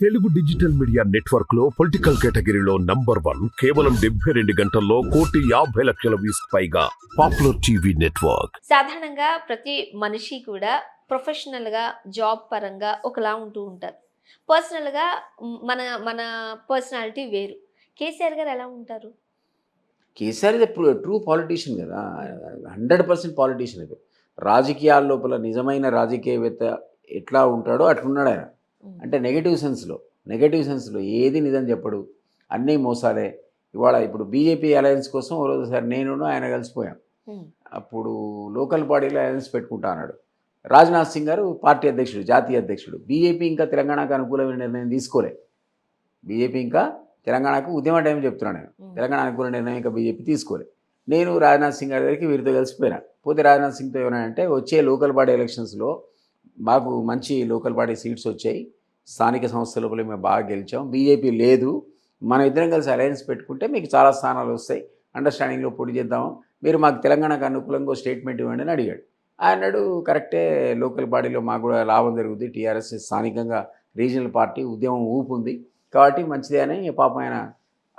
Telugu digital media నెట్వర్క్లో political కేటగిరీలో number one కేవలం డెబ్బై రెండు గంటల్లో కోటి యాభై లక్షల వ్యూస్ పైగా పాపులర్ టీవీ నెట్వర్క్. సాధారణంగా ప్రతి మనిషి కూడా ప్రొఫెషనల్గా జాబ్ పరంగా ఒకలా ఉంటూ ఉంటారు. పర్సనల్గా మ్, మన మన పర్సనాలిటీ వేరు. కేసీఆర్ గారు ఎలా ఉంటారు? కేసీఆర్ ఇది ట్రూ పాలిటీషియన్ కదా. హండ్రెడ్ పర్సెంట్ పాలిటీషియన్ ఇది రాజకీయాల లోపల నిజమైన రాజకీయవేత్త ఎట్లా ఉంటాడో అట్లున్నాడు ఆయన. అంటే నెగటివ్ సెన్స్లో నెగటివ్ సెన్స్లో ఏది నిజం చెప్పడు. అన్నీ మోసాలే. ఇవాళ ఇప్పుడు బీజేపీ అలయన్స్ కోసం ఓ రోజు సార్ నేను ఆయన కలిసిపోయాం. అప్పుడు లోకల్ బాడీలో అలయన్స్ పెట్టుకుంటా అన్నాడు. రాజ్నాథ్ సింగ్ గారు పార్టీ అధ్యక్షుడు జాతీయ అధ్యక్షుడు. బీజేపీ ఇంకా తెలంగాణకు అనుకూలమైన నిర్ణయం తీసుకోలే. బీజేపీ ఇంకా తెలంగాణకు ఉద్యమ టైం చెప్తున్నాను నేను. తెలంగాణ అనుకూల నిర్ణయం ఇంకా బీజేపీ తీసుకోలే. నేను రాజ్నాథ్ సింగ్ గారి దగ్గరికి వీరితో కలిసిపోయినా. పోతే రాజ్నాథ్ సింగ్తో ఏమన్నానంటే వచ్చే లోకల్ బాడీ ఎలక్షన్స్లో మాకు మంచి లోకల్ బాడీ సీట్స్ వచ్చాయి. స్థానిక సంస్థల లోపల మేము బాగా గెలిచాం. బీజేపీ లేదు. మనం ఇద్దరం కలిసి అలయన్స్ పెట్టుకుంటే మీకు చాలా స్థానాలు వస్తాయి. అండర్స్టాండింగ్లో పోటీ చేద్దాం. మీరు మాకు తెలంగాణకు అనుకూలంగా స్టేట్మెంట్ ఇవ్వండి అని అడిగాడు. ఆయన అన్నాడు కరెక్టే లోకల్ బాడీలో మాకు కూడా లాభం జరుగుతుంది టీఆర్ఎస్ స్థానికంగా రీజనల్ పార్టీ ఉద్యమం ఊపు ఉంది కాబట్టి మంచిదే అని పాపం ఆయన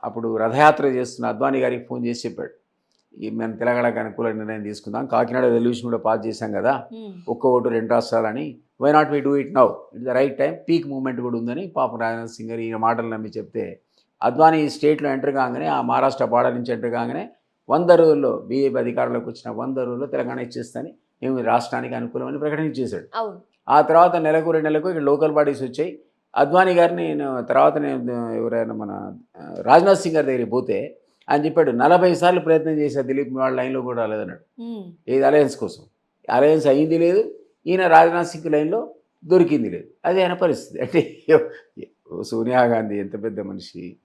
అప్పుడు రథయాత్ర చేస్తున్న అద్వానీ గారికి ఫోన్ చేసి చెప్పాడు. మేము తెలంగాణకు అనుకూల నిర్ణయం తీసుకుందాం. కాకినాడ రెల్యూషన్ కూడా పాస్ చేశాం కదా. ఒక్క ఓటు రెండు రాష్ట్రాలని. Why not we do it now it the right time peak moment కూడా ఉందని పాపం రాజ్నాథ్ సింగ్ గారు ఈ మాటలు నమ్మి చెప్తే అద్వానీ స్టేట్లో ఎంటర్ కాగానే ఆ మహారాష్ట్ర బార్డర్ నుంచి ఎంటర్ కాగానే వంద రోజుల్లో బీజేపీ అధికారంలోకి వచ్చిన వంద రోజుల్లో తెలంగాణ ఇచ్చేస్తాని మేము రాష్ట్రానికి అనుకూలమని ప్రకటన చేశాడు. ఆ తర్వాత నెలకు రెండు నెలలకు ఇక్కడ లోకల్ బాడీస్ వచ్చాయి. అద్వానీ గారిని నేను తర్వాత నేను ఎవరైనా మన రాజ్నాథ్ సింగ్ గారి దగ్గరికి పోతే ఆయన చెప్పాడు. నలభై సార్లు ప్రయత్నం చేశా దిలీప్ వాళ్ళ లైన్లో కూడా రాలేదన్నాడు. ఏది అలయన్స్ కోసం? అలయన్స్ అయ్యింది లేదు ఈయన రాజ్నాథ్ సింగ్ లైన్లో దొరికింది లేదు. అది ఆయన పరిస్థితి. అంటే సోనియా గాంధీ ఎంత పెద్ద మనిషి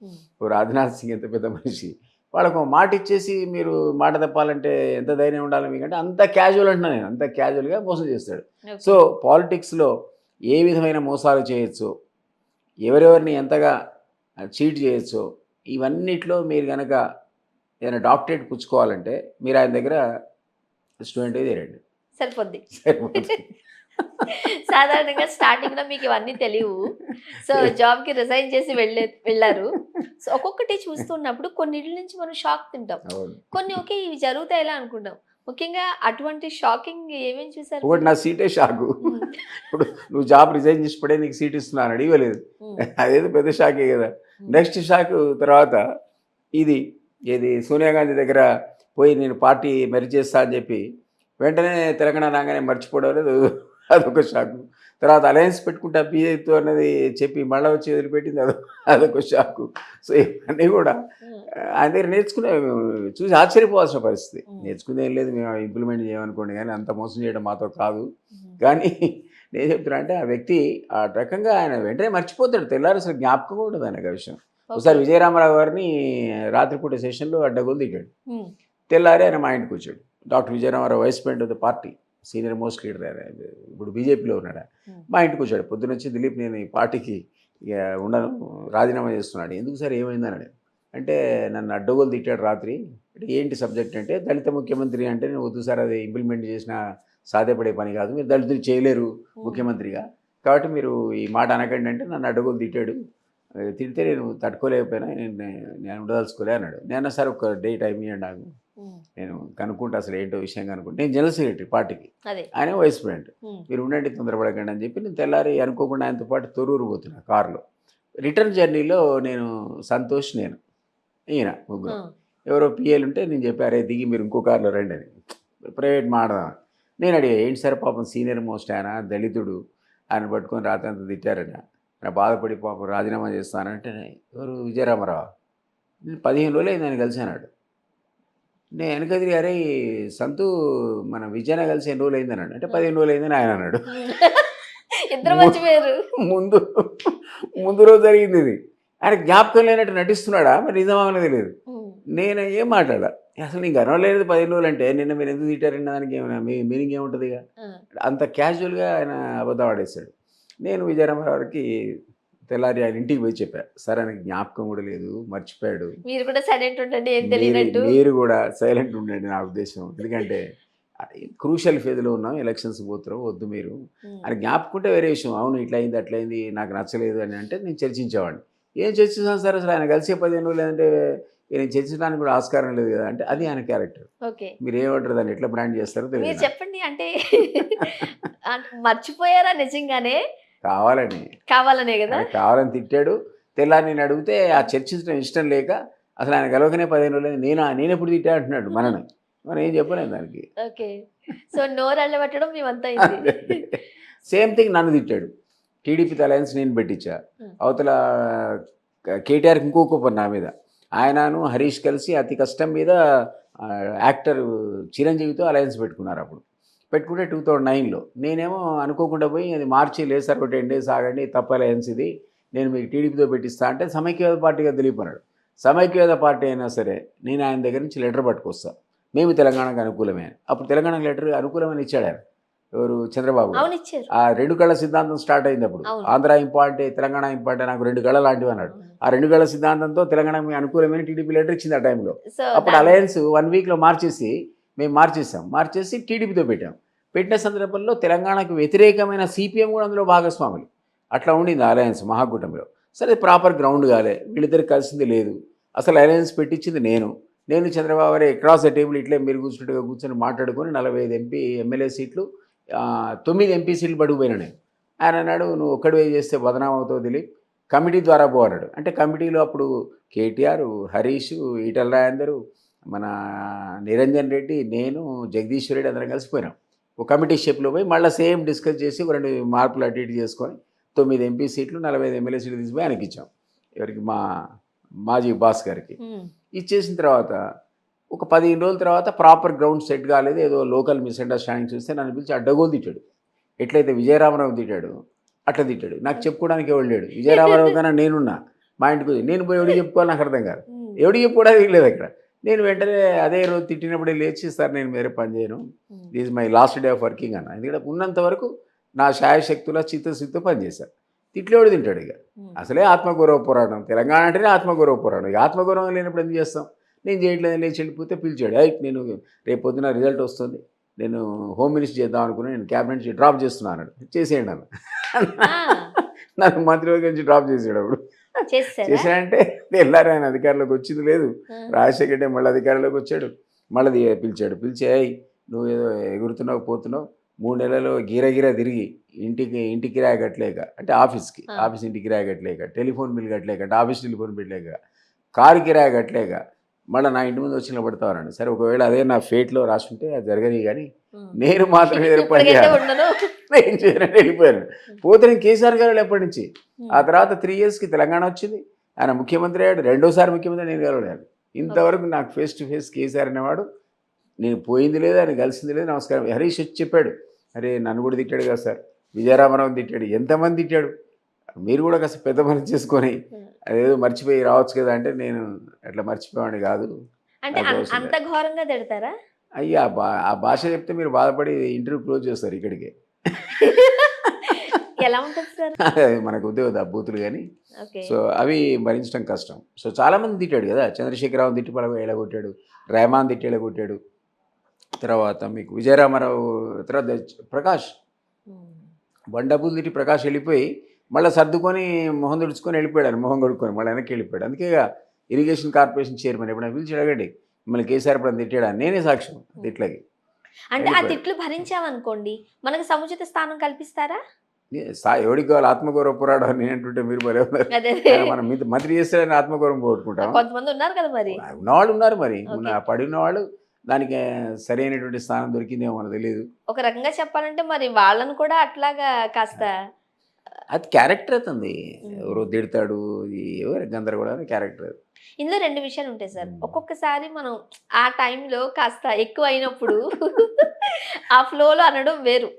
ఓ రాజ్నాథ్ సింగ్ ఎంత పెద్ద మనిషి వాళ్ళకు మాట ఇచ్చేసి మీరు మాట తప్పాలంటే ఎంత ధైర్యం ఉండాలి మీకంటే అంత క్యాజువల్ అంటున్నా నేను. అంత క్యాజువల్గా మోసం చేస్తాడు. సో పాలిటిక్స్లో ఏ విధమైన మోసాలు చేయొచ్చో ఎవరెవరిని ఎంతగా చీట్ చేయొచ్చో ఇవన్నిట్లో మీరు కనుక ఏదైనా డాక్టరేట్ పుచ్చుకోవాలంటే మీరు ఆయన దగ్గర స్టూడెంట్ చేరండి సరిపోద్ది. సరిపోతుంది. సాధారణంగా స్టార్టింగ్లో మీకు ఇవన్నీ తెలియవు. సో జాబ్కి రిజైన్ చేసి వెళ్ళే వెళ్ళారు. సో ఒక్కొక్కటి చూస్తున్నప్పుడు కొన్నిటి నుంచి మనం షాక్ తింటాం. కొన్ని ఓకే ఇవి జరుగుతాయి ఇలా అనుకుంటాం. ముఖ్యంగా అటువంటి షాకింగ్ ఏమేమి చూసారు? నా సీటే షాకు. ఇప్పుడు నువ్వు జాబ్ రిజైన్ చేసి పడే నీకు సీట్ ఇస్తున్నాను ఉమ్, అదేదో పెద్ద షాకే కదా. నెక్స్ట్ షాక్ తర్వాత ఇది ఏది సోనియా గాంధీ దగ్గర పోయి నేను పార్టీ మెరి చేస్తా అని చెప్పి వెంటనే తెలంగాణ రాగానే మర్చిపోవడం అనేది అదొక షాకు. తర్వాత అలయన్స్ పెట్టుకుంటా బీజేపీతో అన్నది చెప్పి మళ్ళీ వచ్చి వదిలిపెట్టింది అదొక అదొక షాకు. సో ఇవన్నీ కూడా ఆయన దగ్గర నేర్చుకునే చూసి ఆశ్చర్యపోవాల్సిన పరిస్థితి. ఉమ్. నేర్చుకునే ఏం లేదు మేము ఇంప్లిమెంట్ చేయమనుకోండి కానీ అంత మోసం చేయడం మాతో కాదు. కానీ నేను చెప్తున్నా అంటే ఆ వ్యక్తి ఆ రకంగా ఆయన వెంటనే మర్చిపోతాడు. తెల్లారి అసలు జ్ఞాపకం కూడా ఉండదు ఆయనకు ఆ విషయం. ఒకసారి. విజయరామరావు గారిని రాత్రిపూట సెషన్లో అడ్డగోలు దిగాడు తెల్లారి ఆయన మా ఇంటికి వచ్చాడు. Doctor Vijayaramarao vice president of the party senior most leader ఆయన ఇప్పుడు బీజేపీలో ఉన్నాడు? ఆయన. మా ఇంటికి వచ్చాడు. పొద్దున వచ్చి దిలీప్ నేను ఈ పార్టీకి ఇక ఉండను రాజీనామా చేస్తున్నాడు. ఎందుకు సార్ ఏమైందని. అంటే నన్ను అడ్డగోలు తిట్టాడు రాత్రి. అంటే ఏంటి సబ్జెక్ట్ అంటే దళిత ముఖ్యమంత్రి అంటే నేను వద్దు సార్ అది ఇంప్లిమెంట్ చేసిన సాధ్యపడే పని కాదు. మీరు దళితులు చేయలేరు. ముఖ్యమంత్రిగా. కాబట్టి మీరు ఈ మాట అనకండి అంటే నన్ను అడ్డగోలు తిట్టాడు. తిడితే నేను తట్టుకోలేకపోయినా నేను నేను ఉండదలుచుకోలే అన్నాడు. నేను సార్ ఒక డే టైం ఇవ్వండి నాకు. నేను కనుక్కుంటా అసలు ఏంటో విషయం కనుక్కుంటే. నేను జనరల్ సెక్రటరీ పార్టీకి. ఆయన వైస్ ప్రెసిడెంట్. మీరు ఉండండి తొందరపడకండి అని చెప్పి నేను తెల్లారి అనుకోకుండా ఆయనతో పాటు తొరూరు పోతున్నా కారులో. రిటర్న్ జర్నీలో నేను సంతోష్ నేను. ఈయన ముగ్గురు. ఎవరో పిఏలు ఉంటే నేను చెప్పారే దిగి మీరు ఇంకో కారులో రండి అని. ప్రైవేట్ మాడదాం నేను అడిగా ఏంటి సార్ పాపం సీనియర్ మోస్ట్ ఆయన దళితుడు? ఆయన పట్టుకొని రాత్రి అంతా తిట్టారట. ఆయన బాధపడి పాపం రాజీనామా చేస్తానంటే ఎవరు విజయరామరావు? నేను పదిహేను రోజులు అయింది ఆయన కలిసానాడు నేను వెనక తిరిగి అరే సంతు మన విజయన కలిసి ఎన్ని రోజులు అయింది అన్నాడు. అంటే పదిహేను రోజులు అయిందని ఆయన అన్నాడు. ముందు ముందు రోజు జరిగింది ఇది. ఆయన జ్ఞాపకం లేనట్టు నటిస్తున్నాడా? మరి నిజమా అనేది తెలియదు నేను ఏం మాట్లాడా అసలు నీకు గర్వం పదిహేను రోజులు అంటే నిన్న మీరు ఎందుకు తిట్టారన్న దానికి ఏమైనా? మీ మీనింగ్ ఏముంటుంది ఇక? అంత క్యాజువల్గా ఆయన అబద్ధం ఆడేశాడు. నేను విజయరామరావుకి తెల్లారి ఆయన ఇంటికి పోయి చెప్పా సార్ ఆయనకి జ్ఞాపకం కూడా లేదు మర్చిపోయాడు. మీరు కూడా సైలెంట్ ఉండండి ఏం మీరు- తెలియనట్టు. మీరు కూడా సైలెంట్ ఉండండి నా ఉద్దేశం. ఎందుకంటే క్రూషల్ ఫేజ్లో ఉన్నాం ఎలక్షన్స్ పోతున్నాం వద్దు మీరు. అని జ్ఞాపకుంటే వేరే విషయం. అవును ఇట్లా అయింది అట్లా అయింది నాకు నచ్చలేదు అని అంటే నేను చర్చించేవాడిని. ఏం చర్చిస్తాను సార్? అసలు ఆయన కలిసే పదిహేను రోజులు లేదంటే నేను చర్చించడానికి కూడా ఆస్కారం లేదు కదా అంటే అది ఆయన క్యారెక్టర్. ఓకే. మీరు ఏమంటారు దాన్ని ఎట్లా బ్రాండ్ చేస్తారో తెలియదు చెప్పండి అంటే మర్చిపోయారా నిజంగానే? కావాలని. కావాలనే కదా? కావాలని తిట్టాడు. తెల్లారి నేను అడిగితే ఆ చర్చించడం ఇష్టం లేక అసలు ఆయన గెలవకనే పదిహేను రోజులు. నేను? నేను ఎప్పుడు తిట్టా అంటున్నాడు మనని. మనం ఏం చెప్పలేము దానికి. ఓకే. సో నోరు అల్లబెట్టడం మేమంతా సేమ్ థింగ్ నన్ను తిట్టాడు. టీడీపీ అలయన్స్ నేను పెట్టించా. అవతల కేటీఆర్కి ఇంకో కోపం నా మీద. ఆయనను హరీష్ కలిసి అతి కష్టం మీద యాక్టర్ చిరంజీవితో అలయన్స్ పెట్టుకున్నారు అప్పుడు. పెట్టుకుంటే టూ థౌజండ్ నైన్లో. నేనేమో అనుకోకుండా పోయి అది మార్చి లేదు సార్ ఒక టెన్ డేస్ ఆగండి తప్ప అలయన్స్ ఇది నేను మీకు టీడీపీతో పెట్టిస్తా అంటే సమైక్యవాద పార్టీగా తెలియపన్నాడు సమైక్యవాద పార్టీ అయినా సరే నేను ఆయన దగ్గర నుంచి లెటర్ పట్టుకొస్తాను మేము తెలంగాణకు అనుకూలమే అప్పుడు తెలంగాణకు లెటర్ అనుకూలమని ఇచ్చాడు ఆయన. ఎవరు? చంద్రబాబు ఆ రెండు కళ్ళ సిద్ధాంతం స్టార్ట్ అయింది అప్పుడు. ఆంధ్ర ఇంపార్టెంట్ తెలంగాణ ఇంపార్టెంట్ నాకు రెండు కళ్ళ లాంటివి అన్నాడు. ఆ రెండు కళ్ళ సిద్ధాంతంతో తెలంగాణ మీ అనుకూలమైన టీడీపీ లెటర్ ఇచ్చింది ఆ టైంలో. అప్పుడు అలయన్స్ వన్ వీక్లో మార్చేసి మేము మార్చేసాం మార్చేసి టీడీపీతో పెట్టాం. పెట్టిన సందర్భంలో తెలంగాణకు వ్యతిరేకమైన సిపిఎం కూడా అందులో భాగస్వాములు. అట్లా ఉండింది ఆ అలయన్స్ మహాకూటమిలో. సరే ప్రాపర్ గ్రౌండ్ కాలే. వీళ్ళిద్దరు కలిసింది లేదు. అసలు అలయన్స్ పెట్టించింది నేను. నేను చంద్రబాబు గారు అక్రాస్ ద టేబుల్ ఇట్లే మీరు కూర్చున్నట్టుగా కూర్చొని మాట్లాడుకొని నలభై ఐదు ఎంపీ ఎమ్మెల్యే సీట్లు తొమ్మిది ఎంపీ సీట్లు పడిపోయినా నేను. ఆయన అన్నాడు నువ్వు ఒక్కడివే చేస్తే బదనాం అవుతావు దిలీప్. కమిటీ ద్వారా పో అన్నాడు. అంటే కమిటీలో అప్పుడు కేటీఆర్ హరీష్ ఈటల రాజేందరు మన నిరంజన్ రెడ్డి నేను జగదీశ్వర్ రెడ్డి అందరం కలిసిపోయినాం ఒక కమిటీ షేప్లో పోయి మళ్ళీ సేమ్ డిస్కస్ చేసి ఒక రెండు మార్పులు అటు ఇటు చేసుకొని తొమ్మిది ఎంపీ సీట్లు నలభై ఐదు ఎమ్మెల్యే సీట్లు తీసిపోయి ఆయనకి ఇచ్చాం ఎవరికి? మా మాజీ బాస్ గారికి. ఇచ్చేసిన తర్వాత ఒక పదిహేను రోజుల తర్వాత ప్రాపర్ గ్రౌండ్ సెట్ కాలేదు ఏదో లోకల్ మిస్అండర్స్టాండింగ్ చూస్తే నన్ను పిలిచి అడ్డగోలు తిట్టాడు. ఎట్లయితే విజయరామరావు తిట్టాడు అట్లా తిట్టాడు. నాకు చెప్పుకోవడానికి ఎవడు లేడు. విజయరామరావు కన్నా నేనున్నా. మా ఇంటికి నేను పోయి ఎవడికి చెప్పుకోవాలి నాకు అర్థం కాదు. ఎవడికి చెప్పుకోవడానికి లేదు అక్కడ. నేను వెంటనే అదే రోజు తిట్టినప్పుడే లేచి సార్ నేను వేరే పని చేయను. This my last day of working అన్న. ఎందుకంటే ఉన్నంత వరకు నా శాయశక్తుల చిత్తశుద్ధితో పనిచేశాను తిట్లేవాడు తింటాడు ఇక. అసలే ఆత్మగౌరవ పోరాటం. తెలంగాణ అంటేనే ఆత్మగౌరవ పోరాటం. ఇక ఆత్మగౌరవం లేనప్పుడు ఎందుకు చేస్తాం? నేను చేయట్లేదు నేను చెల్లిపోతే పిలిచాడు. అయి నేను రేపు పొద్దున రిజల్ట్ వస్తుంది. నేను హోమ్ మినిస్టర్ చేద్దాం అనుకుని నేను క్యాబినెట్ డ్రాప్ చేస్తున్నాను చేసేయండి అన్న నన్ను మంత్రివర్గం నుంచి డ్రాప్ చేసాడు అప్పుడు. చేశాడంటే తెల్లారు ఆయన అధికారంలోకి వచ్చింది లేదు. రాజశేఖర్ రెడ్డి మళ్ళీ అధికారంలోకి వచ్చాడు. మళ్ళీ పిలిచాడు. పిలిచి "ఏయ్ నువ్వు ఏదో ఎగురుతున్నావు పోతున్నావు. మూడు నెలలు గిరగిర తిరిగి ఇంటికి ఇంటికి కిరాయి కట్టలేక అంటే ఆఫీస్కి. ఆఫీస్ ఇంటికి కిరాయి కట్టలేక టెలిఫోన్ బిల్ కట్టలేక అంటే ఆఫీస్ టెలిఫోన్ బిల్ లేక కారు కిరాయి కట్టలేక మళ్ళీ నా ఇంటి ముందు వచ్చి నిలబడతావారండి సరే ఒకవేళ అదే నా ఫేట్లో రాసుంటే అది జరగని కానీ. నేను మాత్రం ఏదో పని నేను వెళ్ళిపోయాను. పోతే నేను కేసీఆర్ గారు ఎప్పటి నుంచి. ఆ తర్వాత త్రీ ఇయర్స్కి తెలంగాణ వచ్చింది. ఆయన ముఖ్యమంత్రి అయ్యాడు. రెండోసారి ముఖ్యమంత్రి నేను కలవలేదు. ఇంతవరకు నాకు ఫేస్ టు ఫేస్ కేసీఆర్ అనేవాడు. నేను పోయింది లేదు ఆయన కలిసింది లేదు నమస్కారం. హరీష్ వచ్చి చెప్పాడు. అరే నన్ను కూడా తిట్టాడు కదా సార్. విజయరామరావు తిట్టాడు. ఎంతమంది తిట్టాడు? మీరు కూడా కాస్త పెద్ద పని చేసుకొని అదేదో మర్చిపోయి రావచ్చు కదా అంటే నేను అట్లా మర్చిపోయాడు కాదు. అంటే అంత ఘోరంగా తిడతారా? అయ్యా ఆ భాష చెప్తే మీరు బాధపడి ఇంటర్వ్యూ క్లోజ్ చేస్తారు ఇక్కడికి. ఎలా ఉంటుంది సార్? మనకు ఉద్యోగ బూతులు కానీ సో అవి భరించడం కష్టం. సో చాలామంది తిట్టాడు కదా చంద్రశేఖరరావు తిట్టి పడవ ఎలగొట్టాడు రెహమాన్ తిట్టి ఎలగొట్టాడు. తర్వాత మీకు విజయరామారావు తర్వాత ప్రకాష్. బండబుల్ తిట్టి ప్రకాష్ వెళ్ళిపోయి మళ్ళీ సర్దుకొని మొహం తుడుచుకొని వెళ్ళిపోయాడు మొహం కొడుకొని మళ్ళీ వెనక్కి వెళ్ళిపోయాడు. అందుకే ఇరిగేషన్ కార్పొరేషన్ చైర్మన్ ఎప్పుడైనా పిలిచి అడగండి మిమ్మల్ని కేసీఆర్ ఎప్పుడైనా తిట్టాడా? నేనే సాక్ష్యం తిట్లకి అంటే ఆ. తిట్లు భరించామనుకోండి మనకు సముచిత స్థానం కల్పిస్తారా? ఎవడికి కావాలి? ఆత్మగౌరవ పోరాటం అని ఏంటంటే మీరు మరి మనం మంత్రి చేస్తాడని ఆత్మగౌరవం పోగొట్టుకుంటాం. కొంతమంది ఉన్నారు కదా మరి. ఉన్నవాళ్ళు ఉన్నారు మరి. పడిన వాళ్ళు దానికి సరైనటువంటి స్థానం దొరికిందేమో మనకు తెలియదు ఒక రకంగా చెప్పాలంటే మరి వాళ్ళను కూడా అట్లాగా కాస్త అది క్యారెక్టర్ అవుతుంది. ఎవరో తిడతాడు ఎవరు గందరగోళం క్యారెక్టర్ ఇందులో రెండు విషయాలు ఉంటాయి సార్. ఒక్కొక్కసారి మనం ఆ టైంలో కాస్త ఎక్కువ అయినప్పుడు ఆ ఫ్లోలో అనడం వేరు.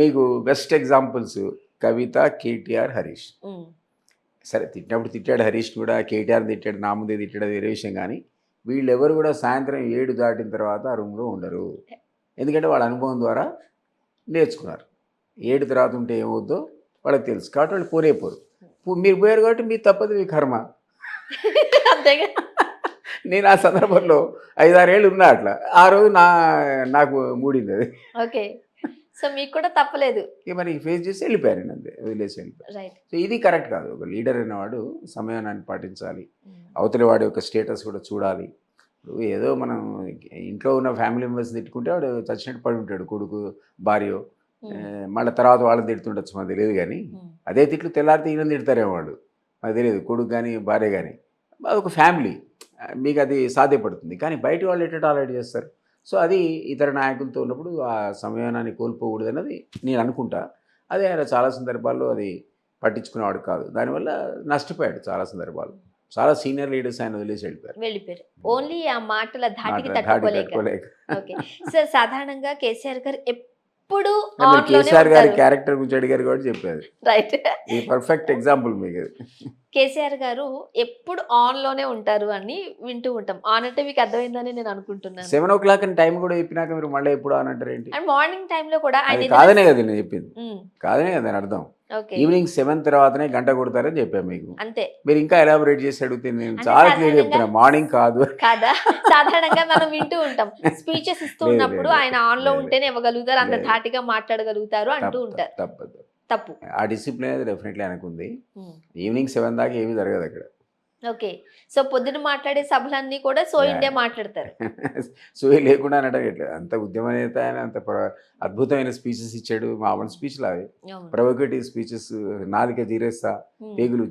మీకు బెస్ట్ ఎగ్జాంపుల్స్ కవిత కేటీఆర్ హరీష్. సరే తిట్టినప్పుడు తిట్టాడు హరీష్ కూడా కేటీఆర్ తిట్టాడు నా ముందే తిట్టాడు వేరే విషయం కానీ వీళ్ళెవరు కూడా సాయంత్రం ఏడు దాటిన తర్వాత ఆ రూమ్లో ఉండరు. ఎందుకంటే వాళ్ళ అనుభవం ద్వారా నేర్చుకున్నారు. ఏడు తర్వాత ఉంటే ఏమవుద్దో వాళ్ళకి తెలుసు. కాబట్టి వాళ్ళు పోరే పోరు మీరు పోయారు కాబట్టి మీరు తప్పదు మీ కర్మ. అంతేగా. నేను ఆ సందర్భంలో ఐదారేళ్ళు ఉన్నా అట్లా. ఆ రోజు నా నాకు మూడింది అది. ఓకే. సో మీకు కూడా తప్పలేదు. మరి ఫేస్ చేసి వెళ్ళిపోయాను నేను అంతే వదిలేసి వెళ్ళిపోయాను. సో ఇది కరెక్ట్ కాదు. ఒక లీడర్ అనేవాడు సమయాన్ని పాటించాలి. అవతలి వాడి యొక్క స్టేటస్ కూడా చూడాలి. ఇప్పుడు ఏదో మనం ఇంట్లో ఉన్న ఫ్యామిలీ మెంబర్స్ తిట్టుకుంటే వాడు చచ్చినట్టు పడి ఉంటాడు కొడుకు భార్య. మళ్ళీ తర్వాత వాళ్ళని తిడుతుండొచ్చు మాకు తెలియదు కానీ అదే తిట్లు తెల్లారితే ఈయన తిడతారేమో వాడు. మాకు తెలియదు కొడుకు కానీ భార్య కానీ అదొక ఫ్యామిలీ. మీకు అది సాధ్యపడుతుంది. కానీ బయట వాళ్ళు ఎట్ట టాలరేట్ చేస్తారు? సో అది ఇతర నాయకులతో ఉన్నప్పుడు ఆ సమయాన్ని కోల్పోకూడదు అన్నది నేను అనుకుంటా. అదే ఆయన చాలా సందర్భాల్లో అది పట్టించుకునేవాడు కాదు. దానివల్ల నష్టపోయాడు చాలా సందర్భాలు. చాలా సీనియర్ లీడర్స్ ఆయన వదిలేసి వెళ్ళిపోయారు. వెళ్ళిపోయారు. ఓన్లీ ఆ మాటల ధాటికి తట్టుకోలేక. తట్టుకోలేక. ఓకే. సార్ సాధారణంగా కేసీఆర్ గారు ఎప్పుడు కేసీఆర్ గారి క్యారెక్టర్ గురించి అడిగారు కాబట్టి చెప్పారు. రైట్ ఇది పర్ఫెక్ట్ ఎగ్జాంపుల్ మీకు. కేసీఆర్ గారు ఎప్పుడు ఆన్లోనే ఉంటారు అని వింటూ ఉంటాం. ఆన్ అంటే మీకు అర్థమైందని నేను అనుకుంటున్నాను. సెవెన్ ఓ క్లాక్ అని టైం కూడా చెప్పినాక మీరు మళ్ళీ ఎప్పుడు అని అంటారు ఏంటి? అండ్ మార్నింగ్ టైంలో కూడా ఆయన కాదనే కదా నేను చెప్పింది. కాదనే కదా నేను అర్థం. ఈవినింగ్ సెవెన్ తర్వాతనే గంట కొడతారని చెప్పాను మీకు. అంతే. మీరు ఇంకా ఎలాబొరేట్ చేసి అడిగితే నేను చాలా క్లియర్ చెప్తున్నా మార్నింగ్ కాదు. కాదా? సాధారణంగా మనం వింటూ ఉంటాం. స్పీచెస్ ఇస్తూ ఉన్నప్పుడు. ఆయన ఆన్లో. ఉంటేనే ఇవ్వగలుగుతారు అంత. ధాటిగా మాట్లాడగలుగుతారు అంటూ ఉంటారు. తప్పదు. తప్పు. ఆ డిసిప్లిన్ అనేది డెఫినెట్లీ అనుకుంది ఈవినింగ్ సెవెన్ దాకా ఏమీ జరగదు అక్కడ. ఓకే. సో పొద్దున మాట్లాడే సభలన్నీ కూడా సో. ఇండియా మాట్లాడతారు. సో లేకుండా అనడం ఎట్లా అంత ఉద్యమ నేత ఆయన అంత అద్భుతమైన స్పీచెస్ ఇచ్చాడు. మామూలు స్పీచ్లు అవి. ప్రొవోకేటివ్ స్పీచెస్ నాలుక తీరేస్తా పేగులు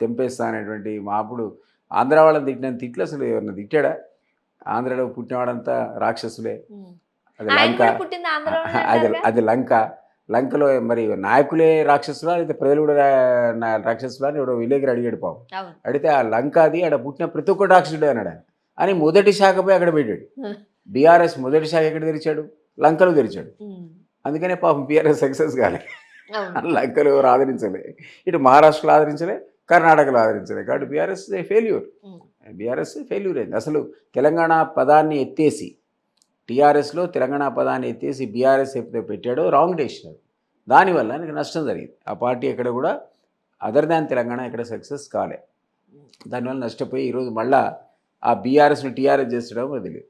తెంపేస్తా అనేటువంటి మా అప్పుడు ఆంధ్ర వాళ్ళని తిట్టిన తిట్లు అసలు ఎవరిని తిట్టాడా? ఆంధ్రలో పుట్టినవాడంతా రాక్షసులే. అది లంక. అది? అది లంక. లంకలో మరి నాయకులే రాక్షసులా లేదా ప్రజలు కూడా రాక్షసులా అని ఎవడో విలేకరు అడిగాడు పాపం. అడిగితే ఆ లంక అది ఆడ పుట్టిన ప్రతి ఒక్క రాక్షసుడే అన్నాడు అని మొదటి శాఖపై అక్కడ పెట్టాడు. బీఆర్ఎస్ మొదటి శాఖ ఎక్కడ తెరిచాడు? లంకలో తెరిచాడు. అందుకనే పాపం బీఆర్ఎస్ సక్సెస్ కాలే. లంకలో ఎవరు ఆదరించలే. ఇటు మహారాష్ట్రలో ఆదరించలే కర్ణాటకలో ఆదరించలే. కాబట్టి బీఆర్ఎస్ ఫెయిల్యూర్. బీఆర్ఎస్ ఫెయిల్యూర్ అయింది. అసలు తెలంగాణ పదాన్ని ఎత్తేసి టీఆర్ఎస్లో తెలంగాణ పదాన్ని ఎత్తేసి బీఆర్ఎస్ ఎప్పుడో పెట్టాడో రాంగ్ డెసిషన్ దానివల్ల నీకు నష్టం జరిగింది. ఆ పార్టీ ఎక్కడ కూడా అదర్ దాన్ తెలంగాణ ఎక్కడ సక్సెస్ కాలే. దానివల్ల నష్టపోయి ఈరోజు మళ్ళా ఆ బీఆర్ఎస్ని టీఆర్ఎస్ చేసడం అది తెలియదు.